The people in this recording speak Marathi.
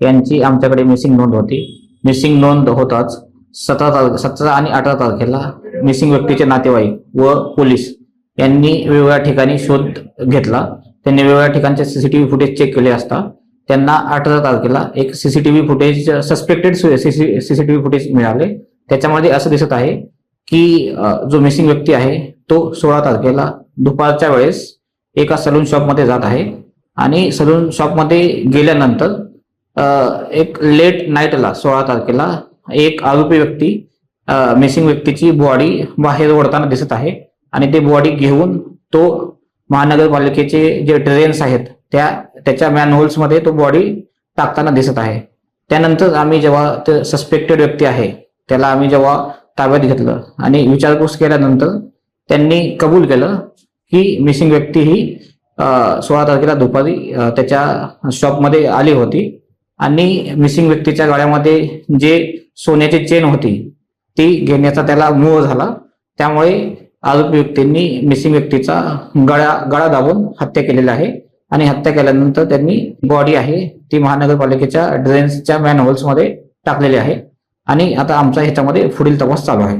यांची आमच्याकडे मिसिंग नोंद होती. मिसिंग नोंद होताच सतरा तारखे सतरा आणि अठरा तारखेला मिसिंग व्यक्तीचे नातेवाईक व पोलीस यांनी वेगवेगळ्या ठिकाणी शोध घेतला. त्यांनी वेगवेगळ्या ठिकाणचे सीसीटीव्ही फुटेज चेक केले असता त्यांना अठरा तारखेला एक CCTV footage suspected CCTV footage मिळाले. त्याच्यामध्ये असं दिसत आहे की जो मिसिंग व्यक्ती आहे तो सोळा तारखेला दुपारच्या वेळेस एका सलून शॉपमध्ये जात आहे. आणि सलून शॉपमध्ये गेल्यानंतर एक लेट नाईटला सोळा तारखेला एक आरोपी व्यक्ती मिसिंग व्यक्तीची बॉडी बाहेर ओढताना दिसत आहे आणि ते बॉडी घेऊन तो महानगरपालिकेचे जे ड्रेन्स आहेत त्या त्याच्या manholes मध्ये तो बॉडी टाकताना दिसत आहे. त्यानंतर आम्ही जेव्हा ते सस्पेक्टेड व्यक्ती आहे त्याला आम्ही जेव्हा ताब्यात घेतलं आणि विचारपूस केल्यानंतर त्यांनी कबूल केलं की मिसिंग व्यक्ती ही सोळा तारखेला दुपारी त्याच्या शॉपमध्ये आली होती. आणि मिसिंग व्यक्तीच्या गळ्यामध्ये जे सोन्याची चेन होती ती घेण्याचा त्याला मोह झाला. त्यामुळे आरोपी व्यक्तींनी मिसिंग व्यक्तीचा गळा गळा दाबून हत्या केलेला आहे. आणि हत्या केल्यानंतर त्यांनी बॉडी आहे ती महानगरपालिकेच्या ड्रेन्सच्या मॅन टाकलेली आहे. आणि आता आमचा ह्याच्यामध्ये पुढील तपास चालू आहे.